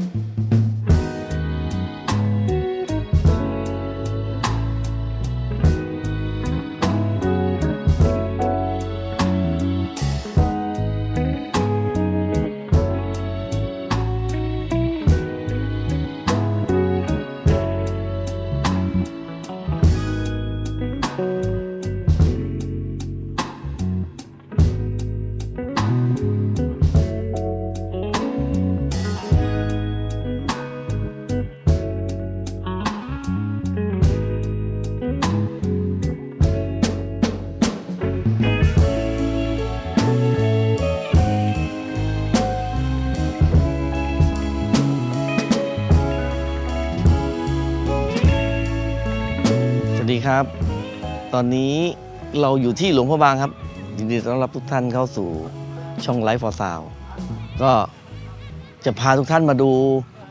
ส ดีครับ ตอนนี้เราอยู่ที่หลวงพระบางครับ ยินดีต้อนรับทุกท่านเข้าสู่ช่องไลฟ์ฟอร์ซาวก็จะพาทุกท่านมาดู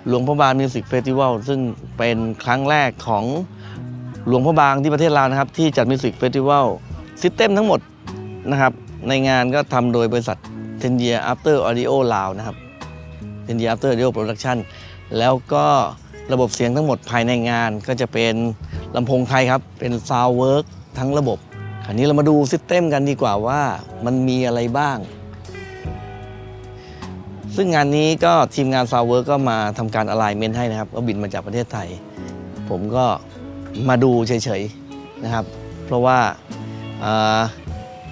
หลวงพระบางมิวสิกเฟสติวัลซึ่งเป็นครั้งแรกของหลวงพระบางที่ประเทศลาวนะครับ ที่จัดมิวสิกเฟสติวัลซิสเต็มทั้งหมดนะครับ ในงานก็ทำโดยบริษัท10 Year After Audio ลาวนะครับ10 Year After Audio Production แล้วก็ ระบบเสียงทั้งหมดภายในงานก็จะเป็นลำโพงไทยครับ เป็น Soundwork ทั้งระบบคราวนี้เรามาดูซิสเต็มกันดีกว่าว่ามันมีอะไรบ้าง ซึ่งงานนี้ก็ทีมงาน Soundwork ก็มาทำการ alignment ให้นะครับ ก็บินมาจากประเทศไทย ผมก็มาดูเฉยๆนะครับ เพราะว่า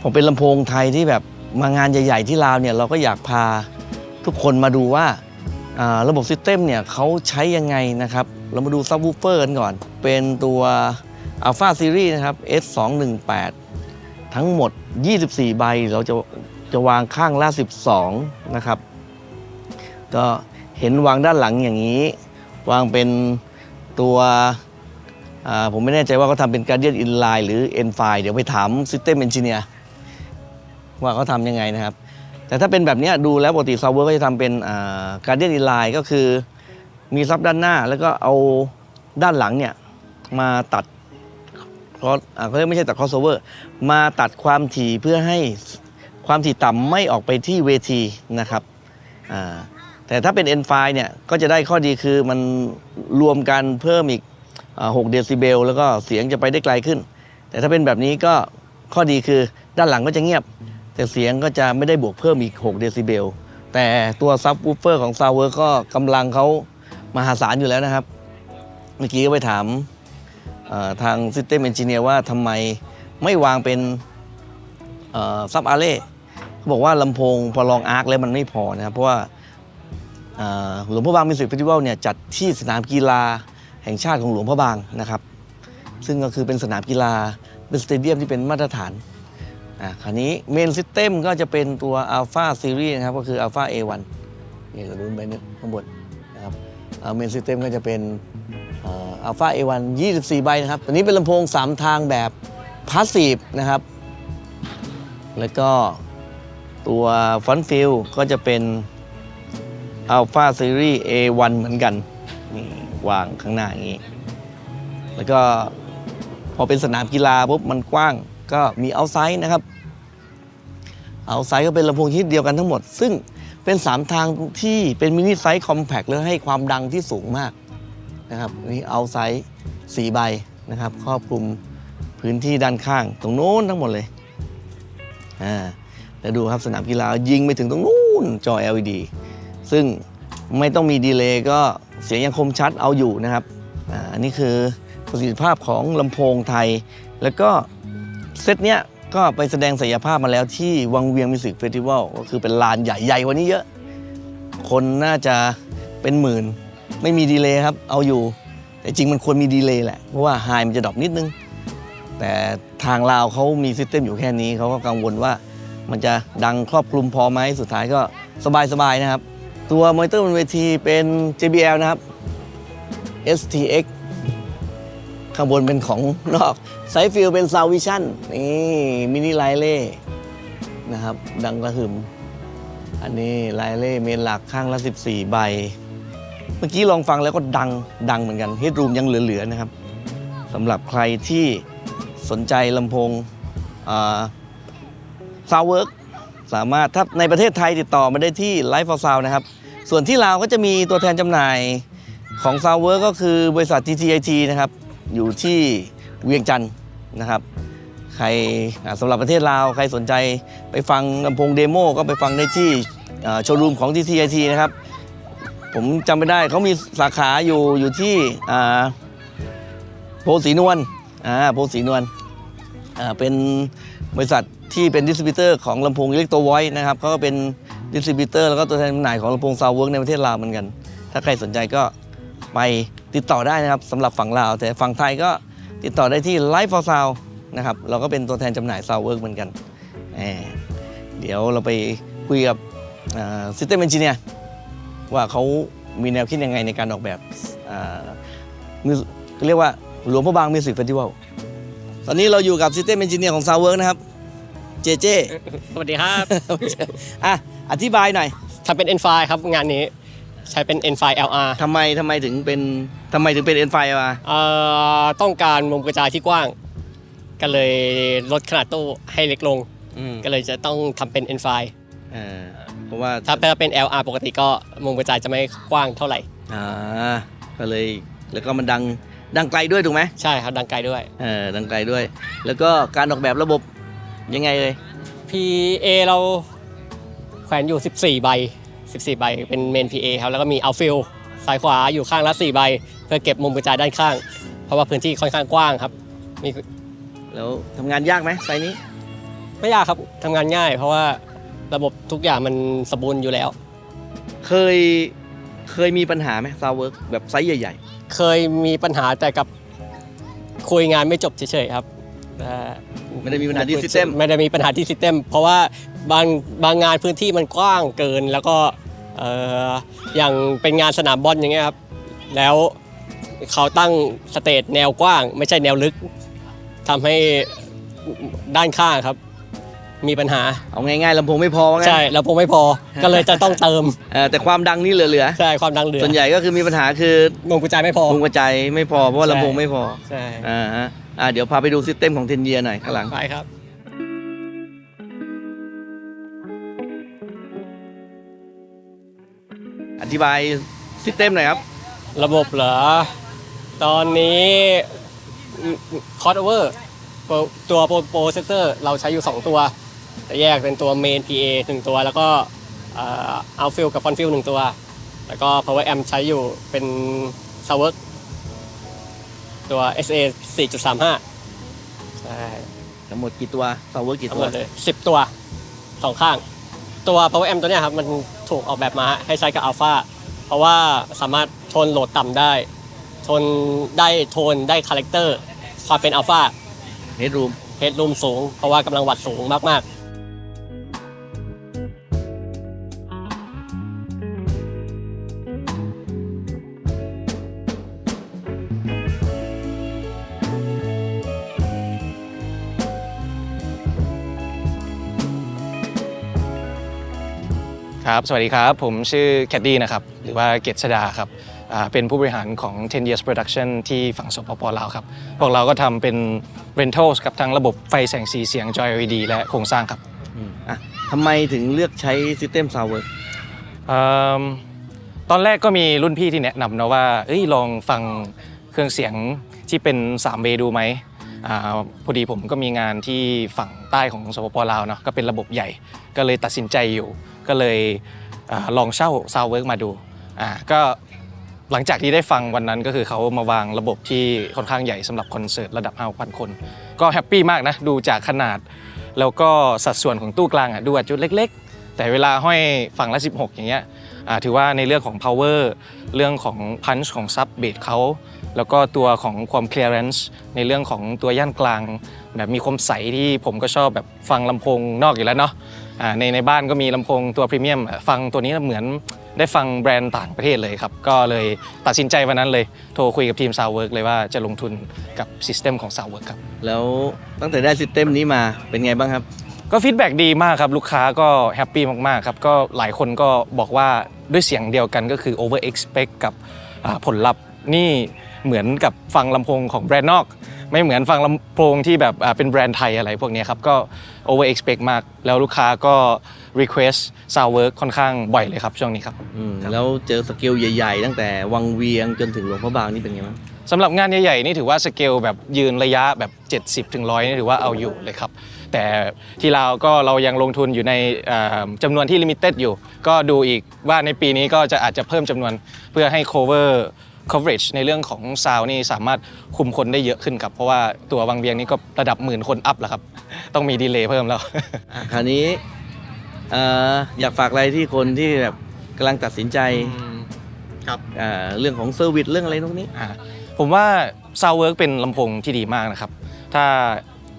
ผมเป็นลำโพงไทยที่แบบมางานใหญ่ ๆ ที่ลาวเนี่ยเราก็อยากพาทุกคนมาดูว่า ระบบซิสเต็มเนี่ยเขาใช้ยังไงนะครับ เรามาดูซับวูเฟอร์กันก่อน เป็นตัว Alpha Series นะครับ S218 ทั้งหมด 24 ใบ เราจะจะวางข้างละ12 นะครับ ก็เห็นวางด้านหลังอย่างนี้ วางเป็นตัวผมไม่แน่ใจว่าเขาทำเป็น Guardian Inline หรือ N5 เดี๋ยวไปถาม System Engineer ว่าเขาทำยังไงนะครับ แต่ถ้าเป็นแบบนี้ดูแล้วปกติซาวเวอร์ก็จะทำเป็นการเดียนอินไลน์ก็คือมีซับด้านหน้า แล้วก็เอาด้านหลังเนี่ยมาตัดคอสเขาเรียกไม่ใช่ตัดคอสโอเวอร์มาตัดความถี่เพื่อให้ความถี่ต่ำไม่ออกไปที่เวทีนะครับแต่ถ้าเป็น N5 เนี่ยก็จะได้ข้อดีคือมันรวมกันเพิ่มอีก6เดซิเบลแล้วก็เสียงจะไปได้ไกลขึ้น แต่ถ้าเป็นแบบนี้ก็ข้อดีคือด้านหลังก็จะเงียบ แต่เสียงก็จะไม่ได้บวกเพิ่มอีก 6 เดซิเบล แต่ตัวซับวูฟเฟอร์ของซาวเวอร์ก็กำลังเขามหาศาลอยู่แล้วนะครับ เมื่อกี้ก็ไปถามเอ่อทาง System Engineer ว่าทำไมไม่วางเป็นซับอาเล่เขาบอกว่าลำโพงพอลองอาร์คแล้วมันไม่พอนะครับ เพราะว่าหลวงพ่อบางมิวสิกเฟสติวัลเนี่ยจัดที่สนามกีฬาแห่งชาติของหลวงพ่อบางนะครับ ซึ่งก็คือเป็นสนามกีฬาเป็นสเตเดียมที่เป็นมาตรฐาน อะคราวนี้เมนซิสเต็มก็จะเป็นตัว Alpha Series นะครับ ก็คือ Alpha A1 นี่เราดูไปนึกข้างบนนะครับเมนซิสเต็มก็จะเป็นเอ่อ Alpha A1 24 ใบนะครับ ตัวนี้เป็นลำโพง 3 ทางแบบพาสซีฟนะครับ แล้วก็ตัวฟอนต์ฟิลก็จะเป็น Alpha Series A1 เหมือนกัน นี่วางข้างหน้าอย่างนี้ แล้วก็พอเป็นสนามกีฬาปุ๊บมันกว้าง ก็มีเอาไซด์นะครับเอาไซด์ก็เป็นลำโพงชนิดเดียวกันทั้งหมด ซึ่งเป็น 3 ทางที่เป็นมินิไซส์คอมแพคและให้ความดังที่สูงมากนะครับนี่เอาไซด์4ใบนะครับครอบคลุมพื้นที่ด้านข้าง ตรงโน้นทั้งหมดเลยอ่าแล้วดูครับสนามกีฬายิงไปถึงตรงนู้นจอ LED ซึ่งไม่ต้องมีดีเลย์ก็เสียงยังคมชัดเอาอยู่นะครับอ่าอันนี้คือประสิทธิภาพของลำโพงไทย แล้วก็ เซตเนี้ยก็ไปแสดงศักยภาพมาแล้วที่วังเวียงมิวสิกเฟสติวัลก็คือเป็นลานใหญ่ใหญ่กว่านี้เยอะ คนน่าจะเป็นหมื่น ไม่มีดีเลย์ครับ เอาอยู่ แต่จริงมันควรมีดีเลย์แหละ เพราะว่าไฮมันจะดรอปนิดนึง แต่ทางลาวเขามีซิสเต็มอยู่แค่นี้เขาก็กังวลว่ามันจะดังครอบคลุมพอไหมสุดท้ายก็สบายๆนะครับ ตัวมอนิเตอร์บนเวทีเป็น JBL นะครับ STX ข้างบนเป็นของนอกไซฟิลเป็นซาวิชั่นนี่มินิไลเล่นะครับ ดังกระหึ่มอันนี้ไลเล่เมนหลักข้างละ 14 ใบ เมื่อกี้ลองฟังแล้วก็ดังดังเหมือนกันเฮดรูมยังเหลือ ๆ นะครับสำหรับใครที่สนใจลำโพงซาวเวิร์กสามารถถ้าในประเทศไทยติดต่อมาได้ที่ Life for Sound นะครับ ส่วนที่ลาวก็จะมีตัวแทนจำหน่ายของ s o u t w o r k ก็คือบริษัท TTIT นะครับ อยู่ที่เวียงจันทร์นะครับ ใครสำหรับประเทศลาว ใครสนใจไปฟังลำโพงเดโมก็ไปฟังได้ที่โชว์รูมของ TTIT นะครับ ผมจำไม่ได้เขามีสาขาอยู่อยู่ที่โพสีนวลอ่าโพสีนวลอ่าเป็นบริษัทที่เป็นดิสติบิวเตอร์ของลำโพงอิเล็กโทรไวท์นะครับเขาก็เป็นดิสติบิวเตอร์แล้วก็ตัวแทนจำหน่ายของลำโพงซาวเวิร์กในประเทศลาวเหมือนกัน ถ้าใครสนใจก็ ไปติดต่อได้นะครับสำหรับฝั่งลาว แต่ฝั่งไทยก็ติดต่อได้ที่ Life for Sound นะครับเราก็เป็นตัวแทนจำหน่ายซาวเวิร์กเหมือนกันแหมเดี๋ยวเราไปคุยกับซิสเต็มเอนจิเนียร์ว่าเขามีแนวคิดยังไงในการออกแบบอ่ามิวเรียกว่าหลวงพระบางมิวสิกเฟสติวัลตอนนี้เราอยู่กับซิสเต็มเอนจิเนียร์ของซาวเวิร์กนะครับเจเจสวัสดีครับ อะ อธิบายหน่อยทำเป็น N5 ครับงานนี้ ใช้เป็น N5 LR ทำไมทำไมถึงเป็นทำไมถึงเป็น N5 มาเอ่อต้องการมุมกระจายที่กว้าง ก็เลยลดขนาดตู้ให้เล็กลง อืมก็เลยจะต้องทำเป็น N5 เออเพราะว่าถ้าถ้าเป็น LR ปกติก็มุมกระจายจะไม่กว้างเท่าไหร่ อ่าก็เลยแล้วก็มันดังดังไกลด้วยถูกไหมใช่ครับดังไกลด้วย เออดังไกลด้วย แล้วก็การออกแบบระบบยังไงเลย PA เราแขวนอยู่ 14 ใบ 14 ใบเป็นเมน PA ครับแล้วก็มีเอาฟิลซ้ายขวาอยู่ข้างละ 4 ใบ เพื่อเก็บมุมกระจายด้านข้าง เพราะว่าพื้นที่ค่อนข้างกว้างครับมีแล้วทำงานยากไหมไซส์นี้ ไม่ยากครับทำงานง่าย เพราะว่าระบบทุกอย่างมันสมบูรณ์อยู่แล้ว เคยเคยมีปัญหาไหมซาวเวิร์กแบบไซส์ใหญ่ เคยมีปัญหาแต่กับคุยงานไม่จบเฉยๆครับแต่ ๆ ไม่ได้มีปัญหาที่ซิสเต็ม ไม่ได้มีปัญหาที่ซิสเต็ม เพราะว่า บางบางงานพื้นที่มันกว้างเกิน แล้วก็เอ่ออย่างเป็นงานสนามบอลอย่างเงี้ยครับแล้วเขาตั้งสเตจแนวกว้าง ไม่ใช่แนวลึกทำให้ด้านข้างครับ มีปัญหาเอาง่ายๆลำโพงไม่พอว่างั้นใช่แล้วผมไม่พอ ก็เลยจะต้องเติมเออแต่ความดังนี่เหลือใช่ความดังเหลืๆอส่วนใหญ่ก็คือมีปัญหาคือมุมกระจายไม่พอมุมกระจายไม่พอเพราะว่าใช่ ลำโพงไม่พอใช่อ่าฮะอ่าเดี๋ยวพาไปดูซิสเต็มของเทนเยียหน่อยข้างหลัง ไปครับ อธิบายซิสเต็มหน่อยครับ ระบบเหรอ ตอนนี้คอร์ดเวอร์ตัวโปรเซสเซอร์เราใช้อยู่ 2 ตัวแต่แยกเป็นตัว Main PA 1 ตัว แล้วก็เอาฟิลกับฟอนฟิล1ตัว แล้วก็ Power Amp ใช้อยู่เป็น s o u r ตัว SA 4.35 ใช่ ทั้งหมดกี่ตัวซาวเวอร์กี่ทั้งตัหวมดเลย 10 ตัวสองข้าง ตัว Power Amp ตัวเนี้ยครับมันถูกออกแบบมาให้ใช้กับ Alpha เพราะว่าสามารถทนโหลดต่ำได้ทนได้โทนได้คาแรคเตอร์ความเป็น Alpha เฮดรูม เฮดรูมสูง เพราะว่ากำลังวัดสูงมาก ครับ สวัสดีครับ ผมชื่อแคดดี้นะครับ หรือว่าเกษดาครับอ่าเป็นผู้บริหารของ 10 years production ที่ฝั่งสปปลาวครับ พวกเราก็ทำเป็น rentals กับทั้งระบบไฟแสงสีเสียง Joy LED และโครงสร้างครับอืมอะทำไมถึงเลือกใช้ซิสเต็มซาวเวอร์อืมตอนแรกก็มีรุ่นพี่ที่แนะนำนะว่าเอ้ยลองฟังเครื่องเสียงที่เป็น3เวดูไหมอาพอดีผมก็มีงานที่ฝั่งใต้ของสปปลาวเนาะก็เป็นระบบใหญ่ก็เลยตัดสินใจอยู่ ก็เลยอลองเช่าซาวเวิร์กมาดูอ่าก็หลังจากที่ได้ฟังวันนั้นก็คือเขามาวางระบบที่ค่อนข้างใหญ่สำหรับคอนเสิร์ตระดับ 5,000 คน ก็แฮปปี้มากนะ ดูจากขนาด แล้วก็สัดส่วนของตู้กลางอะดูอาจจะเล็ก ๆ แต่เวลาห้อยฝั่งละ 16 อย่างเงี้ยอ่าถือว่าในเรื่องของ power เรื่องของ punch ของ sub bass เขาแล้วก็ตัวของความ clearance ในเรื่องของตัวย่านกลาง แบบมีความใสที่ผมก็ชอบแบบฟังลำโพงนอกอยู่แล้วเนาะ ในในบ้านก็มีลำโพงตัวพรีเมียมฟังตัวนี้เหมือนได้ฟังแบรนด์ต่างประเทศเลยครับ ก็เลยตัดสินใจวันนั้นเลย โทรคุยกับทีม Soundwork เลยว่าจะลงทุนกับซิสเต็มของ Soundwork ครับ แล้วตั้งแต่ได้ซิสเต็มนี้มาเป็นไงบ้างครับ ก็ฟีดแบ็กดีมากครับ ลูกค้าก็แฮปปี้มากๆครับ ก็หลายคนก็บอกว่าด้วยเสียงเดียวกันก็คือ over expect กับอ่าผลลัพธ์นี่เหมือนกับฟังลำโพงของแบรนด์นอก ไม่เหมือนฟังลำโพงที่แบบอ่าเป็นแบรนด์ไทยอะไรพวกเนี้ยครับ ก็ over expect มาก แล้วลูกค้าก็ request sound work ค่อนข้างบ่อยเลยครับช่วงนี้ครับอืมแล้วเจอสเกลใหญ่ๆ ตั้งแต่วังเวียงจนถึงหลวงพระบางนี่เป็นไงบ้างสำหรับงานใหญ่ๆนี่ถือว่าสเกลแบบยืนระยะแบบ 70ถึง100นี่ถือว่าเอาอยู่เลยครับ แต่ที่เราวก็เรายังลงทุนอยู่ในอ่าจำนวนที่ลิมิเต็ดอยู่ ก็ดูอีกว่าในปีนี้ก็จะอาจจะเพิ่มจำนวนเพื่อให้ cover coverage ในเรื่องของ sound นี่สามารถคุมคนได้เยอะขึ้นครับ เพราะว่าตัววังเวียงนี่ก็ระดับหมื่นคนอัพแล้วครับ ต้องมีดีเลย์เพิ่มแล้ว อะคราวนี้เอ่ออยากฝากอะไรที่คนที่แบบกำลังตัดสินใจครับ อ่าเรื่องของเซอร์วิสเรื่องอะไรตรงนี้ อ่าผมว่า Soundwork เป็นลำโพงที่ดีมากนะครับ ถ้า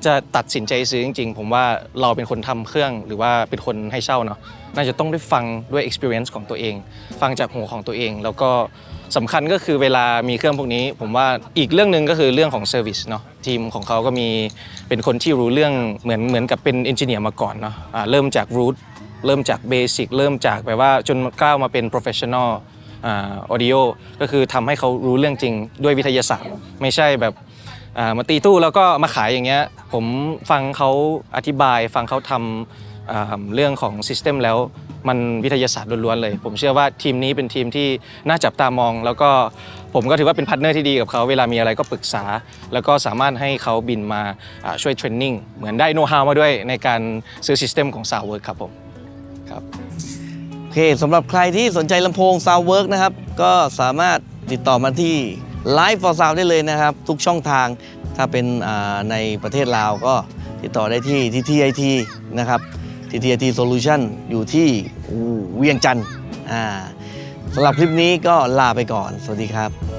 จะตัดสินใจซื้อจริง ๆ ผมว่าเราเป็นคนทำเครื่องหรือว่าเป็นคนให้เช่าเนาะน่าจะต้องได้ฟังด้วย experience ของตัวเอง ฟังจากหูของตัวเอง แล้วก็สำคัญก็คือเวลามีเครื่องพวกนี้ ผมว่าอีกเรื่องหนึ่งก็คือเรื่องของ service เนาะทีมของเขาก็มีเป็นคนที่รู้เรื่องเหมือนเหมือนกับเป็น engineer มาก่อนเนาะเริ่มจาก root เริ่มจากเบสิกเริ่มจากแบบว่าจนก้าวมาเป็น professional อ่า audio ก็คือทำให้เขารู้เรื่องจริงด้วยวิทยาศาสตร์ ไม่ใช่แบบ มาตีตู้แล้วก็มาขายอย่างเงี้ยผมฟังเขาอธิบาย ฟังเขาทำาเรื่องของ system แล้วมันวิทยาศาสตร์ล้วนๆเลย ผมเชื่อว่าทีมนี้เป็นทีมที่น่าจับตามอง แล้วก็ผมก็ถือว่าเป็นพาร์ทเนอร์ที่ดีกับเขาเวลามีอะไรก็ปรึกษา แล้วก็สามารถให้เขาบินมาาช่วยเทรนนิ่งเหมือนได้โน้ตฮาวมาด้วยในการซื้อ system ของ Soundwork ครับผมครับโอเคสำหรับใครที่สนใจลำโพง Soundwork นะครับก็สามารถติดต่อมาที่ Live for Sound ได้เลยนะครับ ทุกช่องทางถ้าเป็นในประเทศลาวก็ติดต่อได้ที่ที่ TIT นะครับ TTIT Solution อยู่ที่เวียงจันทร์สำหรับคลิปนี้ก็ลาไปก่อน สวัสดีครับ